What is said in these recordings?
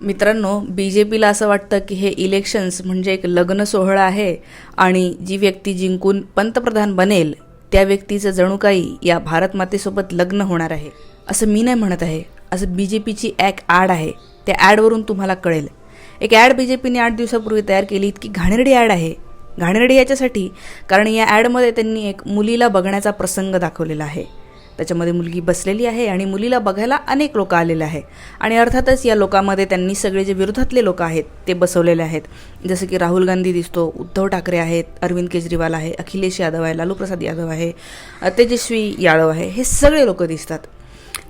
मित्रांनो B J पीला असं वाटतं की हे इलेक्शन्स म्हणजे एक लग्न सोहळा आहे आणि जी व्यक्ती जिंकून पंतप्रधान बनेल त्या व्यक्तीचं जणू काही या भारतमातेसोबत लग्न होणार आहे. असं मी नाही म्हणत आहे. असं बी जे पीची एक ॲड आहे. त्या ॲडवरून तुम्हाला कळेल. एक ॲड बी जे पीने आठ दिवसापूर्वी तयार केली इतकी घाणेरडी ॲड आहे. घाणेरडी याच्यासाठी कारण या ॲडमध्ये त्यांनी एक मुलीला बघण्याचा प्रसंग दाखवलेला आहे. त्याच्यामध्ये मुलगी बसलेली आहे आणि मुलीला बघायला अनेक लोक आलेले आहे आणि अर्थातच या लोकांमध्ये त्यांनी सगळे जे विरोधातले लोक आहेत ते बसवलेले आहेत. जसं की राहुल गांधी दिसतो उद्धव ठाकरे आहेत अरविंद केजरीवाल आहे अखिलेश यादव आहे लालू प्रसाद यादव आहे तेजस्वी यादव आहे हे सगळे लोक दिसतात.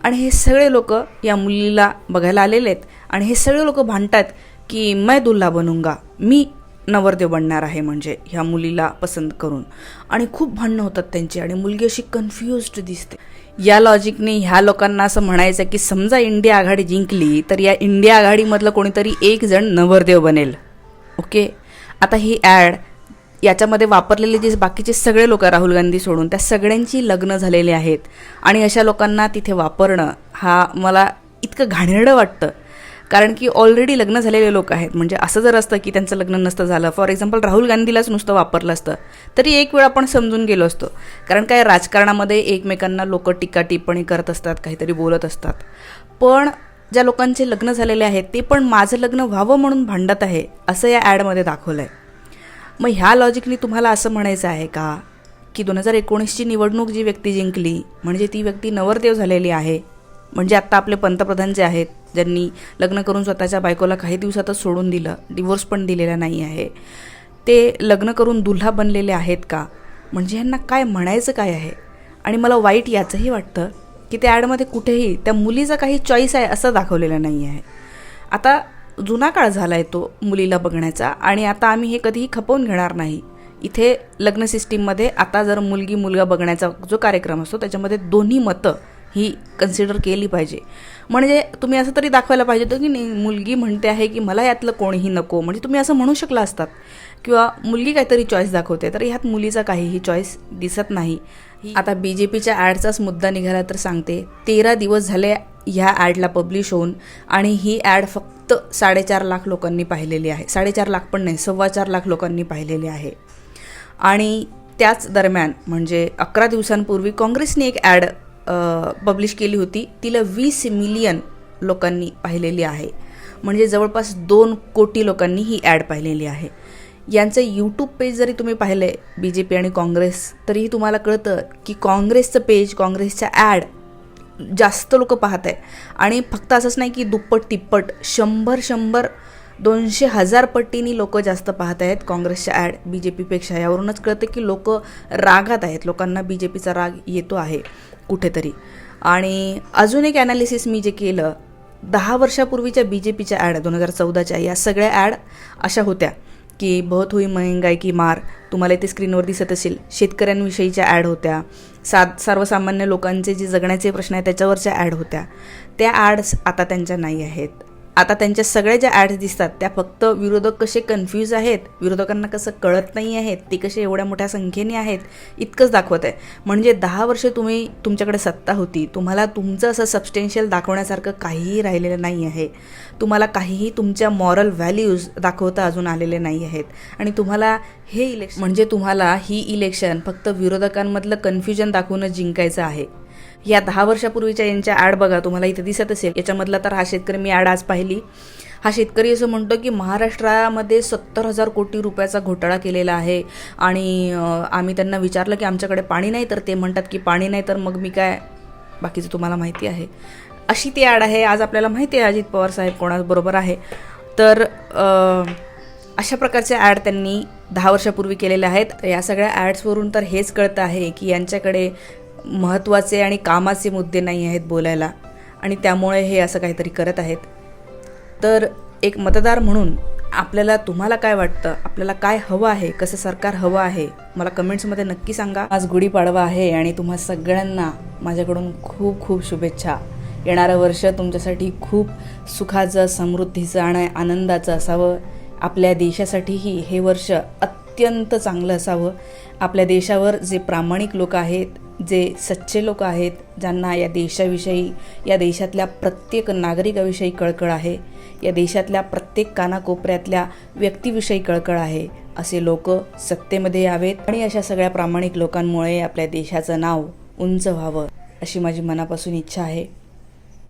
आणि हे सगळे लोक या मुलीला बघायला आलेले आहेत आणि हे सगळे लोक भांडतात की मैं दुल्हा बनूंगा मी नवरदेव बनणार आहे म्हणजे ह्या मुलीला पसंत करून. आणि खूप भांडणं होतात त्यांची आणि मुलगी अशी कन्फ्युज्ड दिसते. या लॉजिकने ह्या लोकांना असं म्हणायचं की समजा इंडिया आघाडी जिंकली तर या इंडिया आघाडीमधलं कोणीतरी एक जण नवरदेव बनेल. ओके? आता ही ॲड याच्यामध्ये वापरलेले जे बाकीचे सगळे लोक राहुल गांधी सोडून त्या सगळ्यांची लग्न झालेली आहेत. आणि अशा लोकांना तिथे वापरणं हा मला इतकं घाणेरडं वाटतं. कारण की ऑलरेडी लग्न झालेले लोक आहेत. म्हणजे असं जर असतं की त्यांचं लग्न नसतं झालं. फॉर एक्झाम्पल राहुल गांधीलाच नुसतं वापरलं असतं. तरी एक वेळ आपण समजून गेलो असतो. कारण काय राजकारणामध्ये एकमेकांना लोक टीका टिप्पणी करत असतात काहीतरी बोलत असतात. पण ज्या लोकांचे लग्न झालेले आहेत ते पण माझं लग्न व्हावं म्हणून भांडत आहे असं या ॲडमध्ये दाखवलं आहे मग ह्या लॉजिकनी तुम्हाला असं म्हणायचं आहे का? की दोन हजार एकोणीसची निवडणूक जी व्यक्ती जिंकली म्हणजे ती व्यक्ती नवरदेव झालेली आहे म्हणजे आत्ता आपले पंतप्रधान जे आहेत ज्यांनी लग्न करून स्वतःच्या बायकोला काही दिवसातच सोडून दिलं डिवोर्स पण दिलेला नाही आहे ते लग्न करून दुल्हा बनलेले आहेत का? म्हणजे ह्यांना काय म्हणायचं काय आहे? आणि मला वाईट याचंही वाटतं की त्या ॲडमध्ये कुठेही त्या मुलीचा काही चॉईस आहे असं दाखवलेलं नाही आहे. आता जुना काळ झाला आहे तो मुलीला बघण्याचा आणि आता आम्ही हे कधीही खपवून घेणार नाही. इथे लग्न सिस्टीममध्ये आता जर मुलगी मुलगा बघण्याचा जो कार्यक्रम असतो त्याच्यामध्ये दोन्ही मतं ही कन्सिडर केली पाहिजे. म्हणजे तुम्ही असं तरी दाखवायला पाहिजे होतं की नाही मुलगी म्हणते आहे की मला यातलं कोणीही नको. म्हणजे तुम्ही असं म्हणू शकला असतात. किंवा मुलगी काहीतरी चॉईस दाखवते तर ह्यात मुलीचा काहीही चॉईस दिसत नाही. आता बी जे पीच्या ॲडचाच मुद्दा निघाला तर सांगते. तेरा दिवस झाले ह्या ॲडला पब्लिश होऊन आणि ही ॲड फक्त साडेचार लाख लोकांनी पाहिलेली आहे. साडेचार लाख पण नाही सव्वा चार लाख लोकांनी पाहिलेली आहे. आणि त्याच दरम्यान म्हणजे अकरा दिवसांपूर्वी काँग्रेसने एक ॲड पब्लिश केली होती. तिला वीस मिलियन लोकांनी पाहिलेली आहे. म्हणजे जवळपास दोन कोटी लोकांनी ही ॲड पाहिलेली आहे. यांचं यूट्यूब पेज जरी तुम्ही पाहिलं बी जे पी आणि काँग्रेस तरीही तुम्हाला कळतं की काँग्रेसचं पेज काँग्रेसच्या ॲड जास्त लोक पाहत आहे आणि फक्त असंच नाही की दुप्पट तिप्पट शंभर शंभर दोनशे हजार पट्टीनी लोक जास्त पाहत आहेत. काँग्रेसच्या ॲड बी जे पीपेक्षा यावरूनच कळतं की लोक रागात आहेत. लोकांना बी जे पीचा राग येतो आहे कुठेतरी. आणि अजून एक ॲनालिसिस मी जे केलं दहा वर्षापूर्वीच्या बी जे पीच्या ॲड दोन हजार चौदाच्या या सगळ्या ॲड अशा होत्या की बहुत हुई महंगाई की मार तुम्हाला इथे स्क्रीनवर दिसत असेल. शेतकऱ्यांविषयीच्या ॲड होत्या. सा सर्वसामान्य लोकांचे जे जगण्याचे प्रश्न आहेत त्याच्यावरच्या ॲड होत्या. त्या ॲड्स आता त्यांच्या नाही आहेत. आता त्यांच्या सगळ्या ज्या ॲड्स दिसतात त्या फक्त विरोधक कसे कन्फ्यूज आहेत विरोधकांना कसं कळत नाही आहेत ते कसे एवढ्या मोठ्या संख्येने आहेत इतकंच दाखवत आहे. म्हणजे दहा वर्ष तुम्ही तुमच्याकडे सत्ता होती तुम्हाला तुमचं असं सबस्टेन्शियल दाखवण्यासारखं काहीही राहिलेलं नाही आहे. तुम्हाला काहीही तुमच्या मॉरल व्हॅल्यूज दाखवता अजून आलेले नाही आहेत. आणि तुम्हाला हे इलेक्शन म्हणजे तुम्हाला ही इलेक्शन फक्त विरोधकांमधलं कन्फ्युजन दाखवणं जिंकायचं आहे. या दहा वर्षापूर्वीच्या यांच्या ॲड बघा तुम्हाला इथे दिसत असेल. याच्यामधला तर हा शेतकरी मी ॲड आज पाहिली. हा शेतकरी असं म्हणतो की महाराष्ट्रामध्ये सत्तर हजार कोटी रुपयाचा घोटाळा केलेला आहे. आणि आम्ही त्यांना विचारलं की आमच्याकडे पाणी नाही तर ते म्हणतात की पाणी नाही तर मग मी काय? बाकीचं तुम्हाला माहिती आहे. अशी ती ॲड आहे. आज आपल्याला माहिती आहे अजित पवार साहेब कोणाबरोबर आहे. तर अशा प्रकारच्या ॲड त्यांनी दहा वर्षापूर्वी केलेल्या आहेत. या सगळ्या ॲड्सवरून तर हेच कळतं आहे की यांच्याकडे महत्त्वाचे आणि कामाचे मुद्दे नाही आहेत बोलायला. आणि त्यामुळे हे असं काहीतरी करत आहेत. तर एक मतदार म्हणून आपल्याला तुम्हाला काय वाटतं? आपल्याला काय हवं आहे? कसं सरकार हवं आहे? मला कमेंट्समध्ये नक्की सांगा. आज गुढीपाडवा आहे आणि तुम्हा सगळ्यांना माझ्याकडून खूप खूप शुभेच्छा. येणारं वर्ष तुमच्यासाठी खूप सुखाचं समृद्धीचं आणि आनंदाचं असावं. आपल्या देशासाठीही हे वर्ष अत्यंत चांगलं असावं. आपल्या देशावर जे प्रामाणिक लोक आहेत जे सच्चे लोक आहेत ज्यांना या देशाविषयी या देशातल्या प्रत्येक नागरिकाविषयी कळकळ आहे या देशातल्या प्रत्येक कानाकोपऱ्यातल्या व्यक्तीविषयी कळकळ आहे असे लोक सत्तेमध्ये यावेत आणि अशा सगळ्या प्रामाणिक लोकांमुळे आपल्या देशाचं नाव उंच व्हावं अशी माझी मनापासून इच्छा आहे.